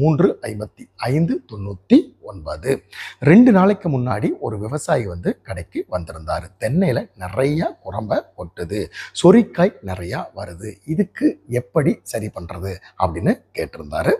மூன்று ஐம்பத்தி ஐந்து தொண்ணூற்றி ஒன்பது. ரெண்டு நாளைக்கு முன்னாடி ஒரு விவசாயி வந்து கடைக்கு வந்திருந்தார். தென்னையில் நிறைய குரம்ப கொட்டுது. சொரிக்காய் நிறையா வருது. இதுக்கு எப்படி சரி பண்ணுறது அப்படின்னு கேட்டிருந்தாரு.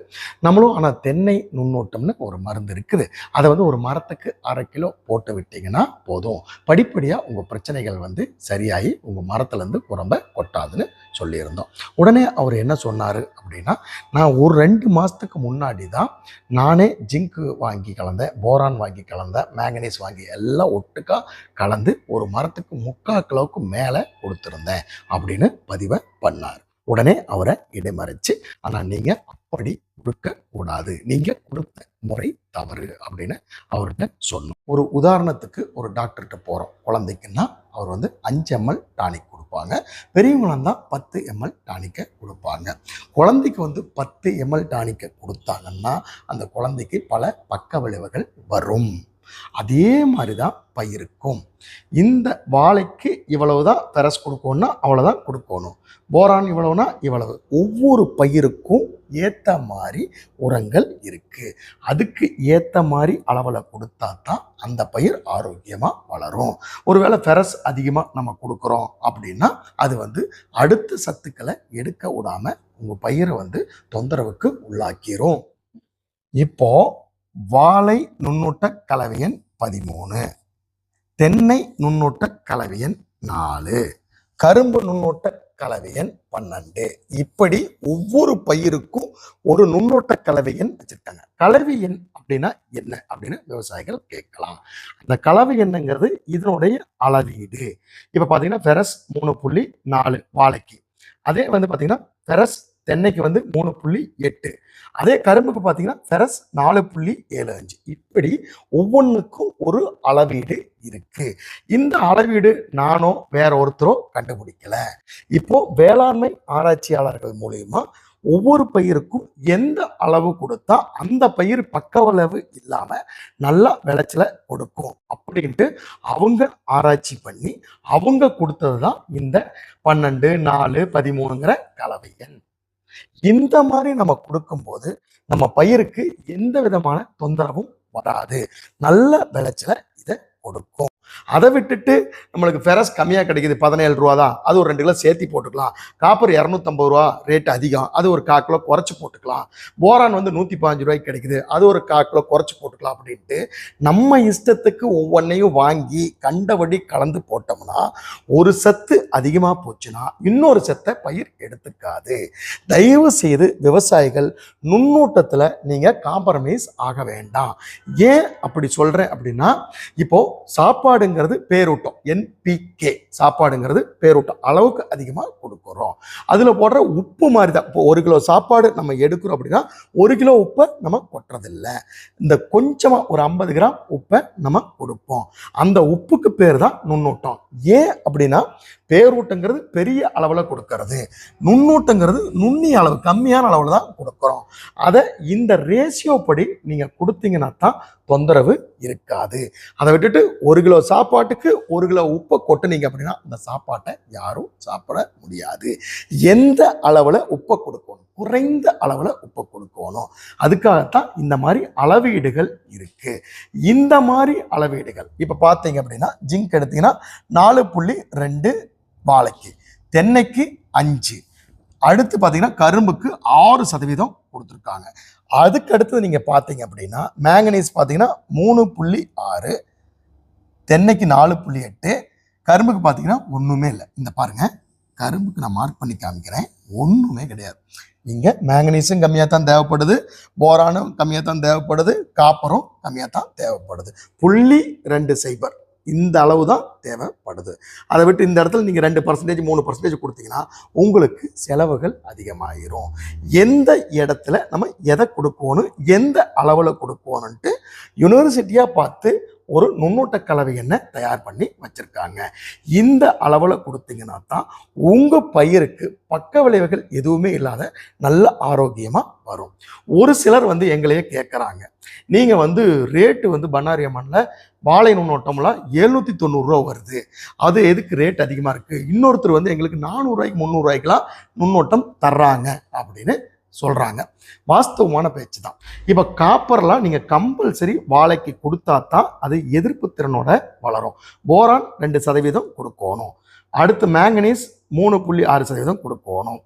நம்மளும் ஆனால் தென்னை நுண்ணோட்டம்னு ஒரு மருந்து இருக்குது. அதை வந்து ஒரு மரத்துக்கு அரை கிலோ போட்டு விட்டீங்கன்னா போதும். படிப்படியாக உங்கள் பிரச்சனைகள் வந்து சரியாகி உங்கள் மரத்துலேருந்து குரம்ப கொட்டாதுன்னு சொல்லியிருந்தோம். உடனே அவர் என்ன சொன்னார் அப்படின்னா நான் ஒரு ரெண்டு மாதத்துக்கு முன்னாடி தான் நானே ஜிங்க்கு வாங்கி கலந்தேன் போரான் வாங்கி கலந்தேன் மேங்கனீஸ் வாங்கி எல்லாம் ஒட்டுக்கா கலந்து ஒரு மரத்துக்கு முக்கால் கிலோவுக்கு மேலே கொடுத்துருந்தேன் அப்படின்னு பதிவை பண்ணார். உடனே அவரை இடைமறிச்சு ஆனால் நீங்கள் அப்படி கொடுக்க கூடாது. நீங்கள் கொடுத்த முறை தவறு அப்படின்னு அவர்கிட்ட சொன்னோம். ஒரு உதாரணத்துக்கு ஒரு டாக்டர்கிட்ட போகிறோம் குழந்தைக்குன்னா அவர் வந்து அஞ்சம்மல் டானிக் கொடுப்பாங்க. பெரியவங்களாம் தான் பத்து எம்எல் டானிக்கை கொடுப்பாங்க. குழந்தைக்கு வந்து பத்து எம்எல் டானிக்கை கொடுத்தாங்கன்னா அந்த குழந்தைக்கு பல பக்க விளைவுகள் வரும். அதே மாதிரி தான் பயிருக்கும். இந்த வாழைக்கு இவ்வளவு தான் பெரஸ் கொடுக்கணும்னா அவ்வளோதான் கொடுக்கணும். போரான் இவ்வளவுனா இவ்வளவு. ஒவ்வொரு பயிருக்கும் ஏற்ற மாதிரி உரங்கள் இருக்குது அதுக்கு ஏற்ற மாதிரி அளவில் கொடுத்தா தான் அந்த பயிர் ஆரோக்கியமாக வளரும். ஒருவேளை ஃபெரஸ் அதிகமாக நம்ம கொடுக்குறோம் அப்படின்னா அது வந்து அடுத்த சத்துக்களை எடுக்க விடாமல் உங்கள் பயிரை வந்து தொந்தரவுக்கு உள்ளாக்கிரும். இப்போ வாழை நுண்ணூட்ட கலவையன் பதிமூணு தென்னை நுண்ணூட்ட கலவையன் நாலு கரும்பு நுண்ணூட்ட கலவையன் பன்னெண்டு. இப்படி ஒவ்வொரு பயிருக்கும் ஒரு நுண்ணோட்ட கலவை எண் வச்சிருக்காங்க. கலவை எண் அப்படின்னா என்ன அப்படின்னு விவசாயிகள் கேட்கலாம். அந்த கலவை எண்ணுங்கிறது இதனுடைய அளவீடு. இப்போ பார்த்தீங்கன்னா ஃபெரஸ் மூணு புள்ளி நாலு வாழைக்கு. அதே வந்து பார்த்தீங்கன்னா ஃபெரஸ் தென்னைக்கு வந்து மூணு புள்ளி எட்டு. அதே கரும்புக்கு பார்த்தீங்கன்னா ஃபெரஸ் நாலு புள்ளி ஏழு அஞ்சு. இப்படி ஒவ்வொன்றுக்கும் ஒரு அளவீடு இருக்கு. இந்த அளவீடு நானோ வேற ஒருத்தரோ கண்டுபிடிக்கல. இப்போ வேளாண்மை ஆராய்ச்சியாளர்கள் மூலியமா ஒவ்வொரு பயிருக்கும் எந்த அளவு கொடுத்தா அந்த பயிர் பக்கவளவு இல்லாம நல்ல விளைச்சலை கொடுக்கும் அப்படின்ட்டு அவங்க ஆராய்ச்சி பண்ணி அவங்க கொடுத்தது தான் இந்த பன்னெண்டு நாலு பதிமூணுங்கிற கலவை எண் இந்த மாதிரி நம்ம கொடுக்கும்போது நம்ம பயிருக்கு எந்த விதமான தொந்தரவும் வராது. நல்ல விளைச்சலை இதை கொடுக்கும். அதை விட்டுட்டு நம்மளுக்கு ஃபெரஸ் கம்மியாக கிடைக்குது பதினேழு ரூபா தான். அது ஒரு ரெண்டு கிலோ சேர்த்து போட்டுக்கலாம். காப்பர் இரநூத்தம்பது ரூபா ரேட் அதிகம். அது ஒரு கால் கிலோ குறைச்சி போட்டுக்கலாம். போரான் வந்து நூற்றி பாஞ்சு ரூபாய்க்கு கிடைக்குது. அது ஒரு கால் கிலோ குறைச்சி போட்டுக்கலாம் அப்படின்ட்டு நம்ம இஷ்டத்துக்கு ஒவ்வொன்றையும் வாங்கி கண்டபடி கலந்து போட்டோம்னா ஒரு சத்து அதிகமாக போச்சுன்னா இன்னொரு சத்தை பயிர் எடுத்துக்காது. தயவு செய்து விவசாயிகள் நுண்ணூட்டத்தில் நீங்கள் காம்ப்ரமைஸ் ஆக வேண்டாம். ஏன் அப்படி சொல்கிறேன் அப்படின்னா இப்போ சாப்பாடுங்கிறது பேரூட்டம். என்பிகே சாப்பாடுங்கிறது பேரூட்டம். அளவுக்கு அதிகமாக கொடுக்குறோம். அதில் போடுற உப்பு மாதிரி தான் இப்போ ஒரு கிலோ சாப்பாடு நம்ம எடுக்கிறோம் அப்படின்னா ஒரு கிலோ உப்பை நம்ம கொட்டுறதில்லை. இந்த கொஞ்சமாக ஒரு ஐம்பது கிராம் உப்பை நம்ம கொடுப்போம். அந்த உப்புக்கு பேர் தான் நுண்ணூட்டம். ஏன் அப்படின்னா பேரூட்டங்கிறது பெரிய அளவில் கொடுக்கறது. நுண்ணூட்டங்கிறது நுண்ணிய அளவு கம்மியான அளவில் தான் கொடுக்குறோம். அதை இந்த ரேஷியோ படி நீங்கள் கொடுத்தீங்கன்னா தான் தொந்தரவு இருக்காது. அதை விட்டுட்டு ஒரு கிலோ சாப்பாட்டுக்கு ஒரு கிலோ உப்பை கொட்டுனீங்க அப்படின்னா அந்த சாப்பாட்டை யாரும் சாப்பிட முடியாது. எந்த அளவில் உப்பை கொடுக்கணும்? குறைந்த அளவில் உப்பை கொடுக்கணும். அதுக்காகத்தான் இந்த மாதிரி அளவீடுகள் இருக்குது இந்த மாதிரி அளவீடுகள். இப்போ பார்த்தீங்க அப்படின்னா ஜிங்க் எடுத்தீங்கன்னா நாலு புள்ளி ரெண்டு வாழைக்கு. தென்னைக்கு அஞ்சு. அடுத்து பார்த்தீங்கன்னா கரும்புக்கு ஆறு சதவீதம் கொடுத்துருக்காங்க. அதுக்கு அடுத்தது நீங்கள் பார்த்தீங்க அப்படின்னா மேங்கனீஸ் பார்த்தீங்கன்னா மூணு புள்ளி ஆறு தென்னைக்கு நாலு புள்ளி எட்டு கரும்புக்கு பார்த்தீங்கன்னா ஒன்றுமே இல்லை. இந்த பாருங்க கரும்புக்கு நான் மார்க் பண்ணி காமிக்கிறேன். ஒன்றுமே கிடையாது. இங்கே மேங்கனீஸும் கம்மியாக தான் தேவைப்படுது போரானும் கம்மியாக தான் தேவைப்படுது காப்பரும் கம்மியாக தான் தேவைப்படுது. புள்ளி ரெண்டு சைபர். இந்த அளவு தான் தேவைப்படுது. அதை விட்டு இந்த இடத்துல நீங்கள் ரெண்டு பர்சன்டேஜ் மூணு பர்சன்டேஜ் கொடுத்தீங்கன்னா உங்களுக்கு செலவுகள் அதிகமாயிரும். எந்த இடத்துல நம்ம எதை கொடுக்கணும் எந்த அளவில் கொடுக்கணுன்ட்டு யூனிவர்சிட்டியாக பார்த்து ஒரு நுண்ணூட்ட கலவை எண்ணெய் தயார் பண்ணி வச்சுருக்காங்க. இந்த அளவில் கொடுத்தீங்கன்னா தான் உங்கள் பயிருக்கு பக்க விளைவுகள் எதுவுமே இல்லாத நல்ல ஆரோக்கியமாக வரும். ஒரு சிலர் வந்து எங்களையே கேட்குறாங்க நீங்கள் வந்து ரேட்டு வந்து பண்ணாரி அம்மனில் வாழை நுண்ணோட்டம்லாம் எழுநூற்றி தொண்ணூறுரூவா வருது. அது எதுக்கு ரேட் அதிகமாக இருக்குது இன்னொருத்தர் வந்து எங்களுக்கு நானூறுரூவாய்க்கு முந்நூறுரூவாய்க்கெலாம் நுண்ணோட்டம் தர்றாங்க அப்படின்னு சொல்கிறாங்க வாஸ்தவமான பேச்சு தான் இப்போ காப்பர்லாம் நீங்கள் கம்பல்சரி வாழைக்கு கொடுத்தா தான் அது எதிர்ப்பு திறனோட வளரும். போரான் ரெண்டு சதவீதம் கொடுக்கணும். அடுத்து மேங்கனீஸ் மூணு புள்ளி ஆறு சதவீதம் கொடுக்கணும்.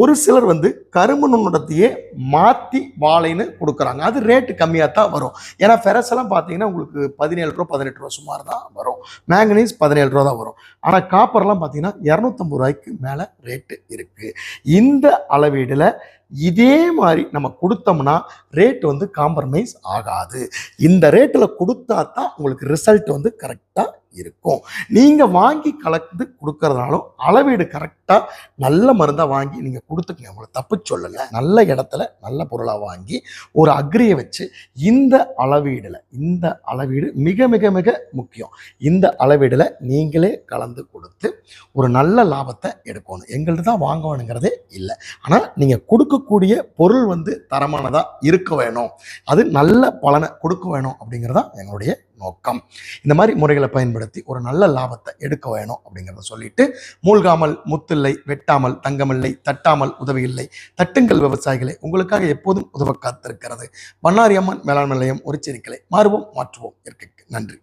ஒரு சிலர் வந்து கரும்பு நுண்ணுடத்தையே மாற்றி வாழைன்னு கொடுக்குறாங்க. அது ரேட்டு கம்மியாக தான் வரும். ஏன்னா ஃபெரஸ் எல்லாம் பார்த்தீங்கன்னா உங்களுக்கு பதினேழு ரூபா பதினெட்டு ரூபா சுமார் தான் வரும். மேங்கனீஸ் பதினேழு ரூபா தான் வரும். ஆனால் காப்பர்லாம் பார்த்தீங்கன்னா இரநூத்தம்பது ரூபாய்க்கு மேலே ரேட்டு இருக்குது இந்த அளவீடில் இதே மாதிரி நம்ம கொடுத்தோம்னா ரேட் வந்து காம்ப்ரமைஸ் ஆகாது. இந்த ரேட்டில் கொடுத்தா தான் உங்களுக்கு ரிசல்ட் வந்து கரெக்டாக இருக்கும். நீங்கள் வாங்கி கலந்து கொடுக்கறதுனாலும் அளவீடு கரெக்டாக நல்ல மருந்தாக வாங்கி நீங்கள் கொடுத்துக்கங்க. உங்களை தப்பு சொல்லலை. நல்ல இடத்துல நல்ல பொருளாக வாங்கி ஒரு அக்ரியை வச்சு இந்த அளவீடில் இந்த அளவீடு மிக மிக மிக முக்கியம். இந்த அளவீடில் நீங்களே கலந்து கொடுத்து ஒரு நல்ல லாபத்தை எடுக்கணும். எங்கள்கிட்ட தான் வாங்கணுங்கிறதே இல்லை. ஆனால் நீங்கள் கொடுக்கக்கூடிய பொருள் வந்து தரமானதாக இருக்க வேணும். அது நல்ல பலனை கொடுக்க வேணும் அப்படிங்கிறதா எங்களுடைய நோக்கம். இந்த மாதிரி முறைகளை பயன்படுத்தி ஒரு நல்ல லாபத்தை எடுக்க வேணும் அப்படிங்கிறத சொல்லிட்டு மூழ்காமல் முத்தில்லை வெட்டாமல் தங்கமில்லை தட்டாமல் உதவியில்லை தட்டுங்கள் விவசாயிகளை உங்களுக்காக எப்போதும் உதவ காத்திருக்கிறது. பண்ணாரி அம்மன் மேலாண்மை நிலையம் ஒரு செரிக்கலை மாறுவோம் மாற்றுவோம். இயற்கைக்கு நன்றி.